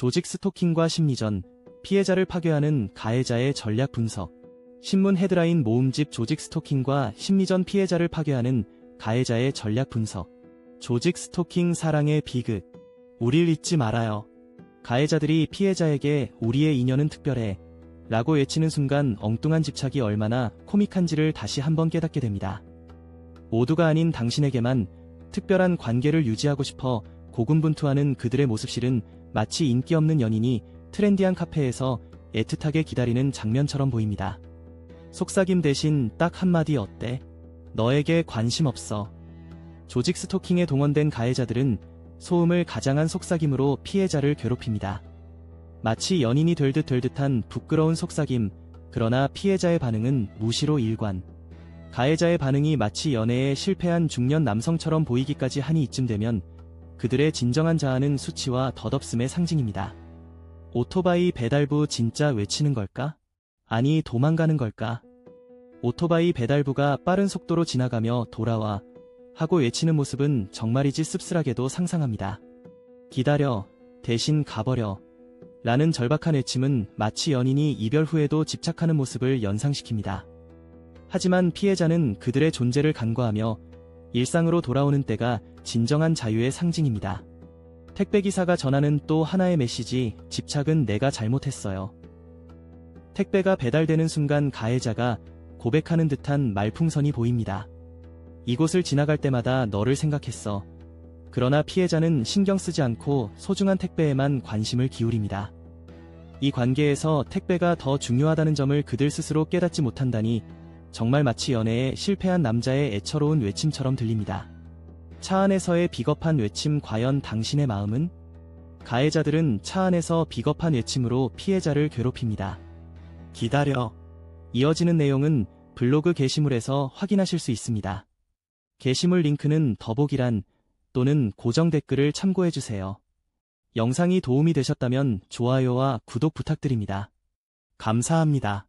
조직 스토킹과 심리전, 피해자를 파괴하는 가해자의 전략 분석, 신문 헤드라인 모음집 조직 스토킹과 심리전 피해자를 파괴하는 가해자의 전략 분석, 조직 스토킹 사랑의 비극, 우릴 잊지 말아요. 가해자들이 피해자에게 우리의 인연은 특별해 라고 외치는 순간 엉뚱한 집착이 얼마나 코믹한지를 다시 한번 깨닫게 됩니다. 모두가 아닌 당신에게만 특별한 관계를 유지하고 싶어 고군분투하는 그들의 모습실은 마치 인기 없는 연인이 트렌디한 카페에서 애틋하게 기다리는 장면처럼 보입니다. 속삭임 대신 딱 한마디 어때? 너에게 관심 없어. 조직 스토킹에 동원된 가해자들은 소음을 가장한 속삭임으로 피해자를 괴롭힙니다. 마치 연인이 될 듯 될 듯한 부끄러운 속삭임, 그러나 피해자의 반응은 무시로 일관. 가해자의 반응이 마치 연애에 실패한 중년 남성처럼 보이기까지 하니 이쯤 되면 그들의 진정한 자아는 수치와 덧없음의 상징입니다. 오토바이 배달부 진짜 외치는 걸까? 아니 도망가는 걸까? 오토바이 배달부가 빠른 속도로 지나가며 돌아와 하고 외치는 모습은 정말이지 씁쓸하게도 상상합니다. 기다려, 대신 가버려. 라는 절박한 외침은 마치 연인이 이별 후에도 집착하는 모습을 연상시킵니다. 하지만 피해자는 그들의 존재를 간과하며 일상으로 돌아오는 때가 진정한 자유의 상징입니다. 택배기사가 전하는 또 하나의 메시지, 집착은 내가 잘못했어요. 택배가 배달되는 순간 가해자가 고백하는 듯한 말풍선이 보입니다. 이곳을 지나갈 때마다 너를 생각했어. 그러나 피해자는 신경 쓰지 않고 소중한 택배에만 관심을 기울입니다. 이 관계에서 택배가 더 중요하다는 점을 그들 스스로 깨닫지 못한다니 정말 마치 연애에 실패한 남자의 애처로운 외침처럼 들립니다. 차 안에서의 비겁한 외침 과연 당신의 마음은? 가해자들은 차 안에서 비겁한 외침으로 피해자를 괴롭힙니다. 기다려. 이어지는 내용은 블로그 게시물에서 확인하실 수 있습니다. 게시물 링크는 더보기란 또는 고정 댓글을 참고해주세요. 영상이 도움이 되셨다면 좋아요와 구독 부탁드립니다. 감사합니다.